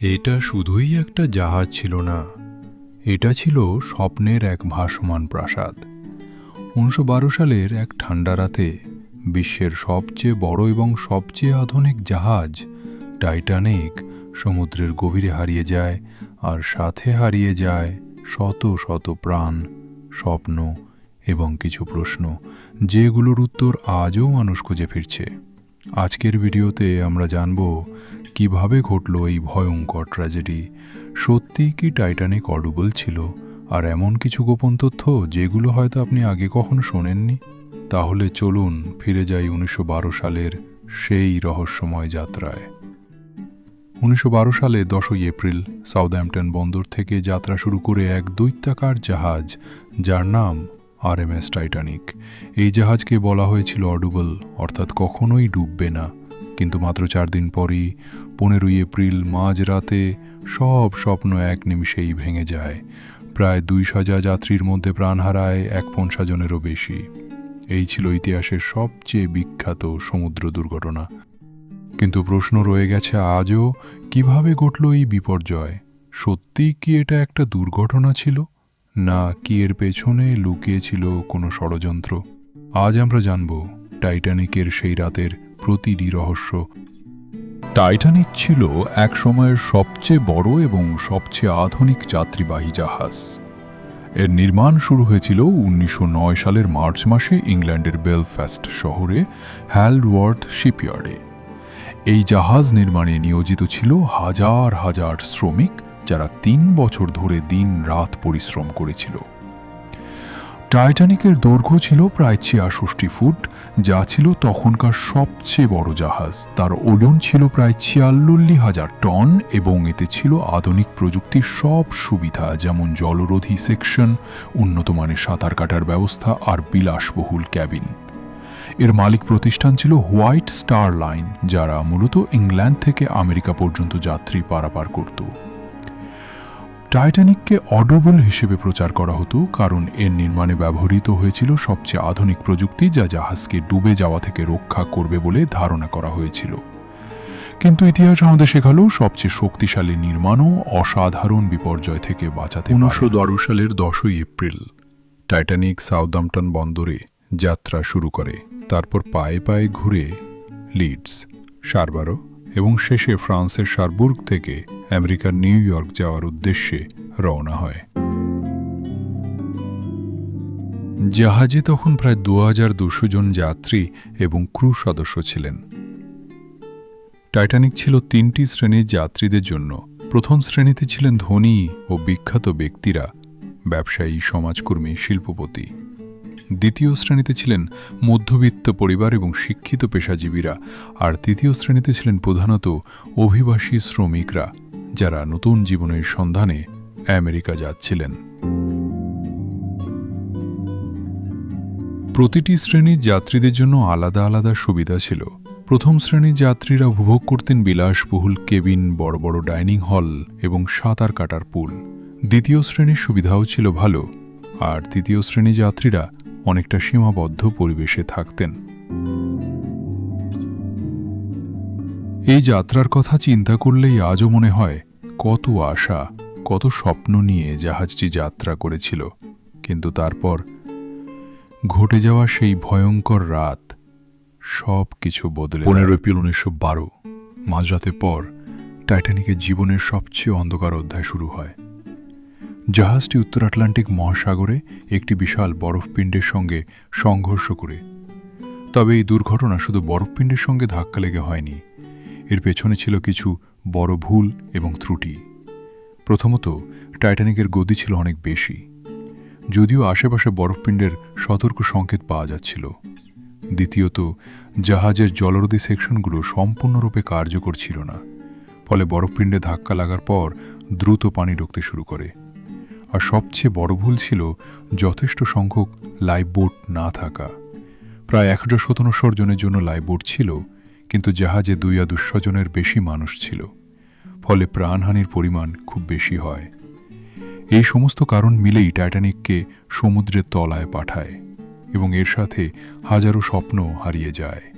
এটা শুধুই একটা জাহাজ ছিল না, এটা ছিল স্বপ্নের এক ভাসমান প্রাসাদ। উনিশশো বারো সালের এক ঠান্ডা রাতে বিশ্বের সবচেয়ে বড় এবং সবচেয়ে আধুনিক জাহাজ টাইটানিক সমুদ্রের গভীরে হারিয়ে যায় আর সাথে হারিয়ে যায় শত শত প্রাণ, স্বপ্ন এবং কিছু প্রশ্ন, যেগুলোর উত্তর আজও মানুষ খুঁজে ফিরছে। আজকের ভিডিওতে আমরা জানব কীভাবে ঘটল এই ভয়ঙ্কর ট্র্যাজেডি সত্যি কি টাইটানিক অডুবল ছিল, আর এমন কিছু গোপন তথ্য যেগুলো হয়তো আপনি আগে কখনো শোনেননি? তাহলে চলুন ফিরে যাই উনিশশো বারো সালের সেই রহস্যময় যাত্রায়। উনিশশো সালে দশই এপ্রিল সাউথহ্যাম্পটন বন্দর থেকে যাত্রা শুরু করে এক দৈত্যাকার জাহাজ, যার নাম আরএমএস, টাইটানিক। এই জাহাজকে বলা হয়েছিল অডুবল, অর্থাৎ কখনোই ডুববে না। কিন্তু মাত্র চার দিন পরই, পনেরোই এপ্রিল মাঝরাতে, সব স্বপ্ন এক নিমিষেই ভেঙে যায়। প্রায় দুই সাজা যাত্রীর মধ্যে প্রাণ হারায় এক পঞ্চাজনেরও বেশি। এই ছিল ইতিহাসের সবচেয়ে বিখ্যাত সমুদ্র দুর্ঘটনা। কিন্তু প্রশ্ন রয়ে গেছে আজও, কীভাবে ঘটল এই বিপর্যয়? সত্যি কি এটা একটা দুর্ঘটনা ছিল? না কি এর পেছনে লুকিয়েছিল কোনো ষড়যন্ত্র? আজ আমরা জানব টাইটানিকের সেই রাতের প্রতিটি রহস্য। টাইটানিক ছিল এক সময়ের সবচেয়ে বড় এবং সবচেয়ে আধুনিক যাত্রীবাহী জাহাজ। এর নির্মাণ শুরু হয়েছিল উনিশশো নয় সালের মার্চ মাসে ইংল্যান্ডের বেলফাস্ট শহরে হ্যালওয়ার্থ শিপইয়ার্ডে। এই জাহাজ নির্মাণে নিয়োজিত ছিল হাজার হাজার শ্রমিক যারা তিন বছর ধরে দিন রাত পরিশ্রম করেছিল। টাইটানিকের দৈর্ঘ্য ছিল প্রায় ছিয়াষষ্টি ফুট, যা ছিল তখনকার সবচেয়ে বড় জাহাজ। তার ওজন ছিল প্রায় ছিয়াল্লি হাজার টন এবং এতে ছিল আধুনিক প্রযুক্তির সব সুবিধা, যেমন জলরোধী সেকশন উন্নত মানের সাঁতার কাটার ব্যবস্থা আর বিলাসবহুল ক্যাবিন। এর মালিক প্রতিষ্ঠান ছিল হোয়াইট স্টার লাইন, যারা মূলত ইংল্যান্ড থেকে আমেরিকা পর্যন্ত যাত্রী পারাপার করত। টাইটানিককে অডোবল হিসেবে প্রচার করা হতো, কারণ এর নির্মাণে ব্যবহৃত হয়েছিল সবচেয়ে আধুনিক প্রযুক্তি যা জাহাজকে ডুবে যাওয়া থেকে রক্ষা করবে বলে ধারণা করা হয়েছিল। কিন্তু ইতিহাস আমাদের শেখালো, সবচেয়ে শক্তিশালী নির্মাণও অসাধারণ বিপর্যয় থেকে বাঁচাতে উনিশশো সালের দশই এপ্রিল, টাইটানিক সাউদাম্পটন বন্দরে যাত্রা শুরু করে, তারপর পায়ে পায়ে ঘুরে লিডস সারবারো এবং শেষে ফ্রান্সের সারবুর্গ থেকে আমেরিকার নিউ ইয়র্ক যাওয়ার উদ্দেশ্যে রওনা হয়। জাহাজে তখন প্রায় দু হাজার দুশো জন যাত্রী এবং ক্রু সদস্য ছিলেন। টাইটানিক ছিল তিনটি শ্রেণির যাত্রীদের জন্য। প্রথম শ্রেণীতে ছিলেন ধনী ও বিখ্যাত ব্যক্তিরা, ব্যবসায়ী, সমাজকর্মী, শিল্পপতি। দ্বিতীয় শ্রেণীতে ছিলেন মধ্যবিত্ত পরিবার এবং শিক্ষিত পেশাজীবীরা, আর তৃতীয় শ্রেণীতে ছিলেন প্রধানত অভিবাসী শ্রমিকরা, যারা নতুন জীবনের সন্ধানে আমেরিকা যাচ্ছিলেন। প্রতিটি শ্রেণির যাত্রীদের জন্য আলাদা আলাদা সুবিধা ছিল। প্রথম শ্রেণির যাত্রীরা উপভোগ করতেন বিলাসবহুল কেবিন, বড় বড় ডাইনিং হল এবং সাঁতার কাটার পুল। দ্বিতীয় শ্রেণির সুবিধাও ছিল ভালো, আর তৃতীয় শ্রেণি যাত্রীরা অনেকটা সীমাবদ্ধ পরিবেশে থাকতেন। এই যাত্রার কথা চিন্তা করলেই আজও মনে হয়, কত আশা, কত স্বপ্ন নিয়ে জাহাজটি যাত্রা করেছিল। কিন্তু তারপর ঘটে যাওয়া সেই ভয়ঙ্কর রাত সব কিছু বদলে পনেরো এপ্রিল উনিশশো বারো, মাঝরাতের পর টাইটানিকের জীবনের সবচেয়ে অন্ধকার অধ্যায় শুরু হয়। জাহাজটি উত্তর আটলান্টিক মহাসাগরে একটি বিশাল বরফপিণ্ডের সঙ্গে সংঘর্ষ করে। তবে এই দুর্ঘটনা শুধু বরফপিণ্ডের সঙ্গে ধাক্কা লেগে হয়নি। এর পেছনে ছিল কিছু বড় ভুল এবং ত্রুটি। প্রথমত, টাইটানিকের গতি ছিল অনেক বেশি। যদিও আশেপাশে বরফপিণ্ডের সতর্ক সংকেত পাওয়া যাচ্ছিল। দ্বিতীয়ত, জাহাজের জলরোধী সেকশনগুলো সম্পূর্ণরূপে কার্যকর ছিল না। ফলে বরফপিণ্ডে ধাক্কা লাগার পর দ্রুত পানি ঢুকতে শুরু করে। আর সবচেয়ে বড় ভুল ছিল যথেষ্ট সংখ্যক লাইফবোট না থাকা। প্রায় একশো সতেরোশো জনের জন্য লাইফবোট ছিল, কিন্তু জাহাজে দুই আর দুশো জনের বেশি মানুষ ছিল, ফলে প্রাণহানির পরিমাণ খুব বেশি হয়। এই সমস্ত কারণ মিলেই টাইটানিককে সমুদ্রের তলায় পাঠায় এবং এর সাথে হাজারো স্বপ্ন হারিয়ে যায়।